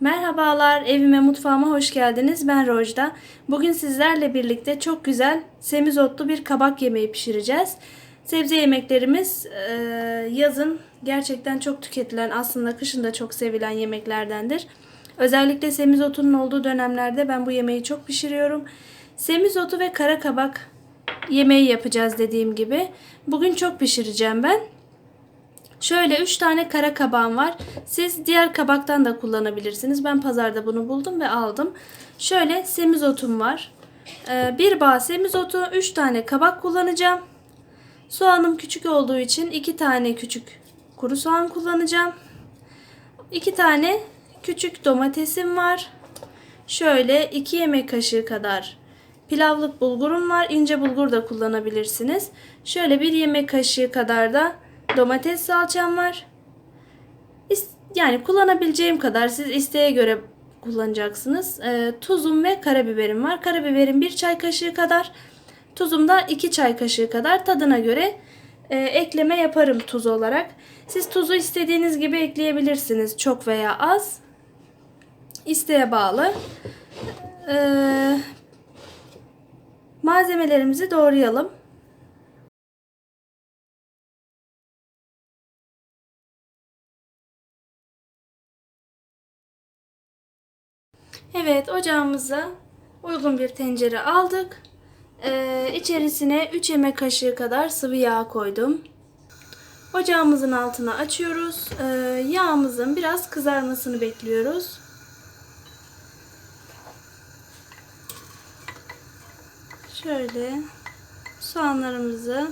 Merhabalar, evime mutfağıma hoş geldiniz. Ben Rojda. Bugün sizlerle birlikte çok güzel semizotlu bir kabak yemeği pişireceğiz. Sebze yemeklerimiz e, yazın gerçekten çok tüketilen, aslında kışın da çok sevilen yemeklerdendir. Özellikle semizotunun olduğu dönemlerde ben bu yemeği çok pişiriyorum. Semizotu ve kara kabak yemeği yapacağız dediğim gibi. Bugün çok pişireceğim ben. Şöyle 3 tane kara kabağım var. Siz diğer kabaktan da kullanabilirsiniz. Ben pazarda bunu buldum ve aldım. Şöyle semizotum var. Ee, bir bağ semizotu, 3 tane kabak kullanacağım. Soğanım küçük olduğu için 2 tane küçük kuru soğan kullanacağım. 2 tane küçük domatesim var. Şöyle 2 yemek kaşığı kadar pilavlık bulgurum var. İnce bulgur da kullanabilirsiniz. Şöyle 1 yemek kaşığı kadar da domates salçam var. Yani kullanabileceğim kadar siz isteğe göre kullanacaksınız. Ee, tuzum ve karabiberim var. Karabiberim 1 çay kaşığı kadar. Tuzum da 2 çay kaşığı kadar. Tadına göre e, ekleme yaparım tuz olarak. Siz tuzu istediğiniz gibi ekleyebilirsiniz. Çok veya az. İsteğe bağlı. Ee, malzemelerimizi doğrayalım. Evet ocağımıza uygun bir tencere aldık. Ee, içerisine 3 yemek kaşığı kadar sıvı yağ koydum. Ocağımızın altını açıyoruz. Ee, yağımızın biraz kızarmasını bekliyoruz. Şöyle soğanlarımızı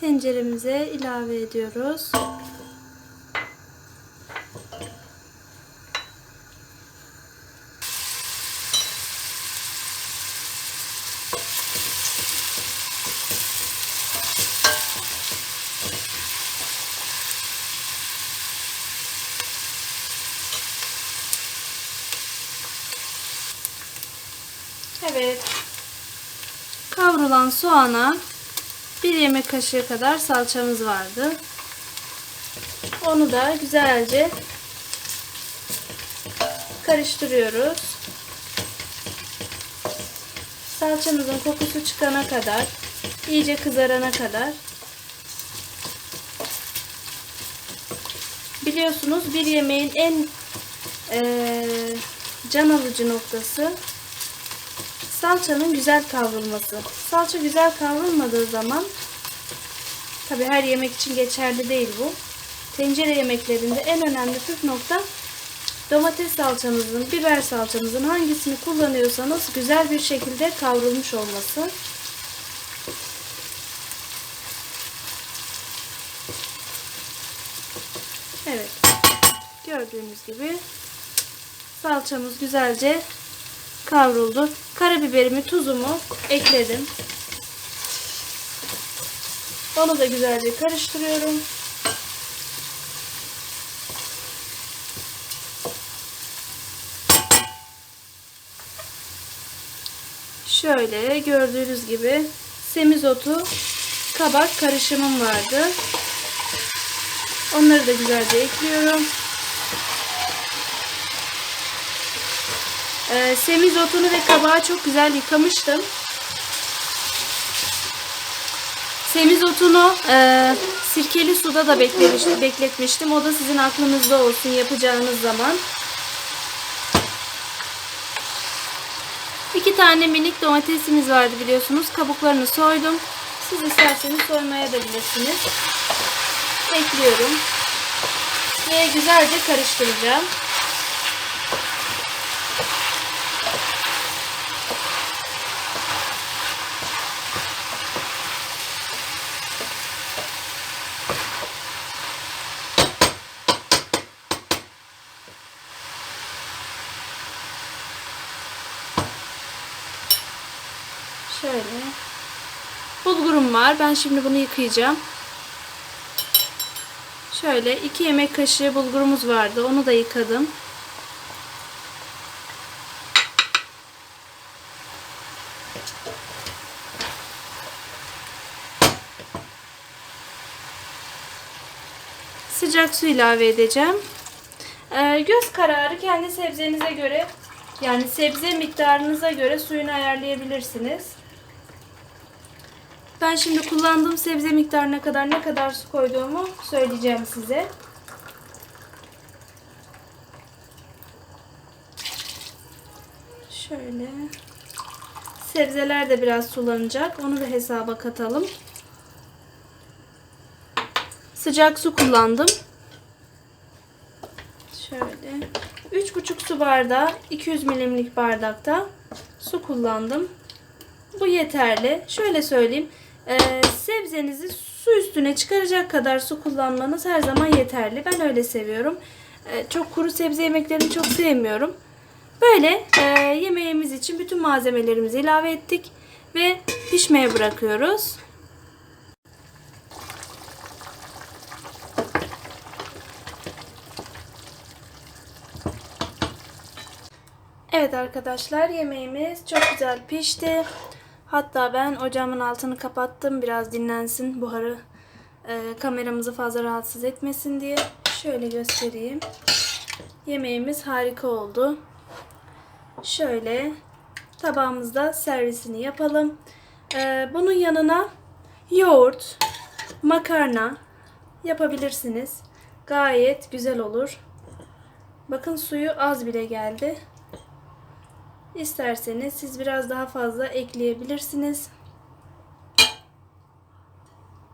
tenceremize ilave ediyoruz. Evet. Kavrulan soğana bir yemek kaşığı kadar salçamız vardı. Onu da güzelce karıştırıyoruz. Salçamızın kokusu çıkana kadar, iyice kızarana kadar. Biliyorsunuz bir yemeğin en eee, can alıcı noktası salçanın güzel kavrulması. Salça güzel kavrulmadığı zaman tabi her yemek için geçerli değil bu. Tencere yemeklerinde en önemli püf nokta domates salçamızın, biber salçamızın hangisini kullanıyorsanız güzel bir şekilde kavrulmuş olması. Evet. Gördüğünüz gibi salçamız güzelce kavruldu. Karabiberimi, tuzumu ekledim. Onu da güzelce karıştırıyorum. Şöyle gördüğünüz gibi semizotu kabak karışımım vardı. Onları da güzelce ekliyorum. Ee, semizotunu ve kabağı çok güzel yıkamıştım. Semizotunu e, sirkeli suda da bekletmiştim. O da sizin aklınızda olsun yapacağınız zaman. İki tane minik domatesimiz vardı biliyorsunuz. Kabuklarını soydum. Siz isterseniz soymaya da bilirsiniz. Ekliyorum. Ve güzelce karıştıracağım. Şöyle. Bulgurum var. Ben şimdi bunu yıkayacağım. Şöyle 2 yemek kaşığı bulgurumuz vardı. Onu da yıkadım. Sıcak su ilave edeceğim. Ee, göz kararı kendi sebzenize göre yani sebze miktarınıza göre suyunu ayarlayabilirsiniz. Ben şimdi kullandığım sebze miktarına kadar ne kadar su koyduğumu söyleyeceğim size. Şöyle. Sebzeler de biraz sulanacak. Onu da hesaba katalım. Sıcak su kullandım. Şöyle. 3,5 su bardağı 200 milimlik bardakta su kullandım. Bu yeterli. Şöyle söyleyeyim. Ee, sebzenizi su üstüne çıkaracak kadar su kullanmanız her zaman yeterli. Ben öyle seviyorum. Ee, çok kuru sebze yemeklerini çok sevmiyorum. Böyle e, yemeğimiz için bütün malzemelerimizi ilave ettik ve pişmeye bırakıyoruz. Evet arkadaşlar yemeğimiz çok güzel pişti. Hatta ben ocağımın altını kapattım biraz dinlensin buharı e, kameramızı fazla rahatsız etmesin diye. Şöyle göstereyim. Yemeğimiz harika oldu. Şöyle tabağımızda servisini yapalım. E, bunun yanına yoğurt, makarna yapabilirsiniz. Gayet güzel olur. Bakın suyu az bile geldi. İsterseniz siz biraz daha fazla ekleyebilirsiniz.